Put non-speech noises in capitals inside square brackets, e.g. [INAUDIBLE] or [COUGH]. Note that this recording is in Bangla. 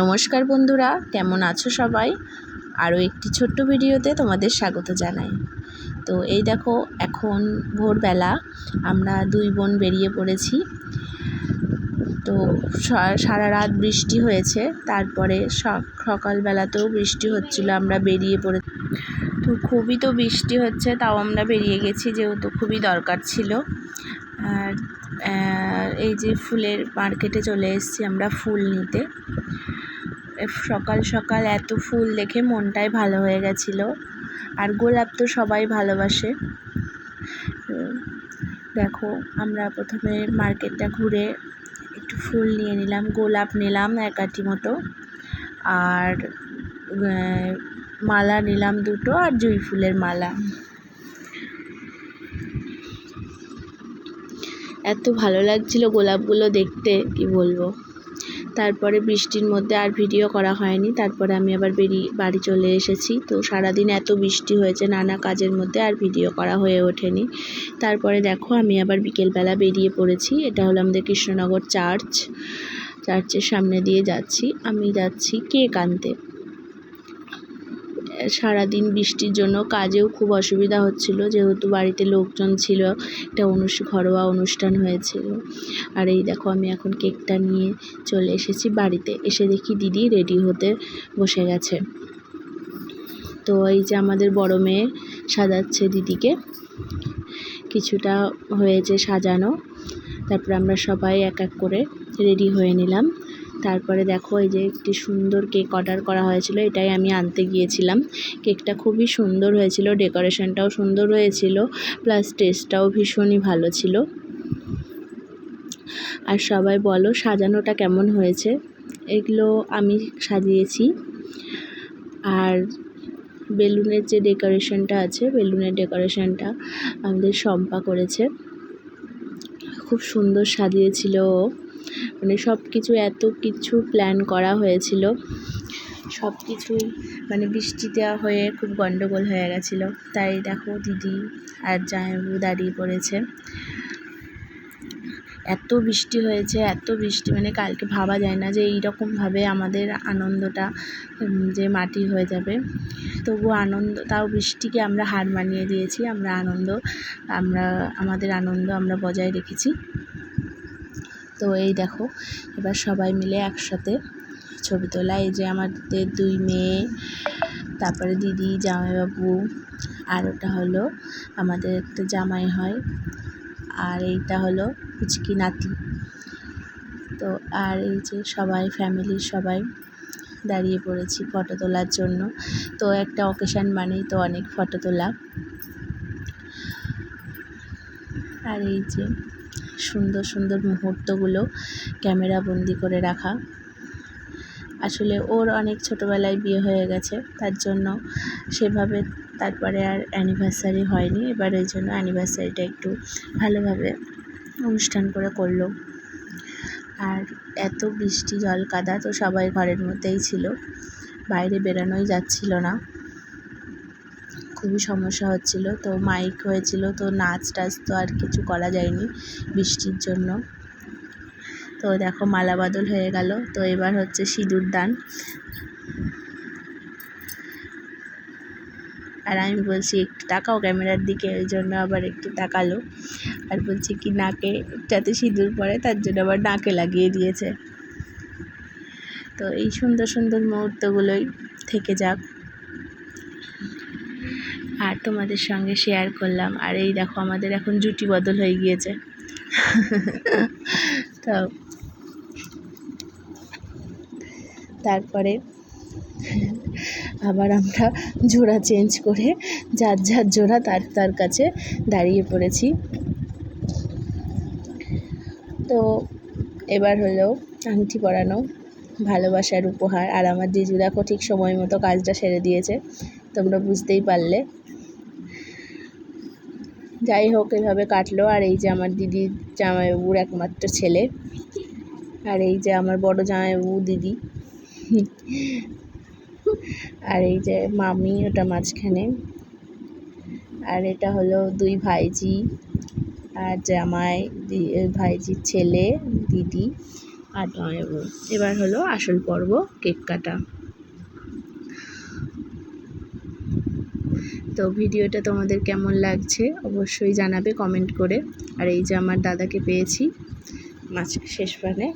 নমস্কার বন্ধুরা, কেমন আছো সবাই? আরও একটি ছোট্ট ভিডিওতে তোমাদের স্বাগত জানাই। তো এই দেখো, এখন ভোরবেলা আমরা দুই বোন বেরিয়ে পড়েছি। তো সারা রাত বৃষ্টি হয়েছে, তারপরে সকালবেলাতেও বৃষ্টি হচ্ছিল, আমরা বেরিয়ে পড়ে তো খুবই তো বৃষ্টি হচ্ছে, তাও আমরা বেরিয়ে গেছি, যেহেতু খুবই দরকার ছিল। আর এই যে ফুলের মার্কেটে চলে এসেছি আমরা ফুল নিতে। সকাল সকাল এত ফুল দেখে মনটাই ভালো হয়ে গেছিল। আর গোলাপ তো সবাই ভালোবাসে। দেখো, আমরা প্রথমে মার্কেটটা ঘুরে একটু ফুল নিয়ে নিলাম, গোলাপ নিলাম এক আটি মতো। আর মালা নিলাম দুটো আর জুঁই ফুলের মালা। এত ভালো লাগছিল গোলাপগুলো দেখতে, কি বলব। তারপরে বৃষ্টির মধ্যে আর ভিডিও করা হয়নি, তারপরে আমি আবার বেরিয়ে বাড়ি চলে এসেছি। তো সারাদিন এত বৃষ্টি হয়েছে, নানা কাজের মধ্যে আর ভিডিও করা হয়ে ওঠেনি। তারপরে দেখো, আমি আবার বিকেলবেলা বেরিয়ে পড়েছি। এটা হলো আমাদের কৃষ্ণনগর চার্চ। চার্চের সামনে দিয়ে যাচ্ছি। আমি যাচ্ছি কেক আনতে। সারাদিন বৃষ্টির জন্য কাজেও খুব অসুবিধা হচ্ছিল। যেহেতু বাড়িতে লোকজন ছিল, একটা অনুষ, ঘরোয়া অনুষ্ঠান হয়েছিল। আর এই দেখো, আমি এখন কেকটা নিয়ে চলে এসেছি বাড়িতে। এসে দেখি দিদি রেডি হতে বসে গেছে। তো এই যে আমাদের বড় মেয়ে সাজাচ্ছে দিদিকে। কিছুটা হয়েছে সাজানো। তারপর আমরা সবাই এক এক করে রেডি হয়ে নিলাম। তারপরে দেখো এই যে একটি সুন্দর কেক অর্ডার করা হয়েছিল, এটাই আমি আনতে গিয়েছিলাম। কেকটা খুবই সুন্দর হয়েছিল, ডেকোরেশনটাও সুন্দর হয়েছিল, প্লাস টেস্টটাও ভীষণই ভালো ছিল। আর সবাই বলো সাজানোটা কেমন হয়েছে? এগুলো আমি সাজিয়েছি। আর বেলুনের যে ডেকোরেশনটা আছে, বেলুনের ডেকোরেশনটা আমাদের শম্পা করেছে। খুব সুন্দর সাজিয়েছিল ও। মানে সব কিছু এত কিছু প্ল্যান করা হয়েছিল। সব কিছুই মানে বৃষ্টি দেওয়া হয়ে খুব গন্ডগোল হয়ে গেছিল। তাই দেখো দিদি আর জামাইবাবু দাঁড়িয়ে পড়েছে। এত বৃষ্টি হয়েছে, এত বৃষ্টি মানে কালকে ভাবা যায় না যে এইরকমভাবে আমাদের আনন্দটা যে মাটি হয়ে যাবে। তবু আনন্দ, তাও বৃষ্টিকে আমরা হার মানিয়ে দিয়েছি, আমরা আনন্দ, আমরা, আমাদের আনন্দ আমরা বজায় রেখেছি। তো এই দেখো, এবার সবাই মিলে একসাথে ছবি তোলা। এই যে আমাদের দুই মেয়ে, তারপরে দিদি, জামাইবাবু, আর ওটা হলো আমাদের একটা জামাই হয়, আর এইটা হলো পুচকি নাতি। তো আর এই যে সবাই ফ্যামিলির সবাই দাঁড়িয়ে পড়েছি ফটো তোলার জন্য। তো একটা অকেশান মানেই তো অনেক ফটো তোলা। আর এই যে সুন্দর সুন্দর মুহূর্তগুলো ক্যামেরা বন্দি করে রাখা। আসলে ওর অনেক ছোটোবেলায় বিয়ে হয়ে গেছে, তার জন্য সেভাবে তারপরে আর অ্যানিভার্সারি হয়নি। এবার ওই জন্য অ্যানিভার্সারিটা একটু ভালোভাবে অনুষ্ঠান করে করল। আর এত বৃষ্টি, জল, কাদা তো সবাই ঘরের মধ্যেই ছিল, বাইরে বেরোনোই যাচ্ছিল না। খুবই সমস্যা হচ্ছিল। তো মাইক হয়েছিল, তো নাচ টাচ তো আর কিছু করা যায়নি বৃষ্টির জন্য। তো দেখো মালা বদল হয়ে গেল। তো এবার হচ্ছে সিঁদুর দান। আর আমি বলছি, একটু তাকাও ক্যামেরার দিকে। ওই জন্য আবার একটু তাকালো। আর বলছি কি, নাকে যাতে সিঁদুর পরে তার জন্য আবার নাকে লাগিয়ে দিয়েছে। তো এই সুন্দর সুন্দর মুহূর্তগুলোই থেকে যাক। আর তোমাদের সঙ্গে শেয়ার করলাম। আর এই দেখো, আমাদের এখন জুটি বদল হয়ে গিয়েছে। [LAUGHS] তো তারপরে আবার আমরা জোড়া চেঞ্জ করে যার যার জোড়া তার তার কাছে দাঁড়িয়ে পড়েছি। তো এবার হলো আংটি পরানো, ভালোবাসার উপহার। আর আমার জিজু দেখো ঠিক সময় মতো কাজটা সেরে দিয়েছে। তোমরা বুঝতেই পারলে। যাই হোক, এভাবে কাটলো। আর এই যে আমার দিদির জামাইবাবুর একমাত্র ছেলে। আর এই যে আমার বড় জামাইবাবু দিদি। আর এই যে মামি, ওটা মাঝখানে। আর এটা হলো দুই ভাইজি আর জামাই ভাইজির ছেলে, দিদি আর এবার হলো আসল পর্ব, কেক কাটা। তো ভিডিওটা তোমাদের কেমন লাগছে অবশ্যই জানাবে কমেন্ট করে। আর এই যে আমার দাদাকে পেয়েছি মাছ শেষ পানে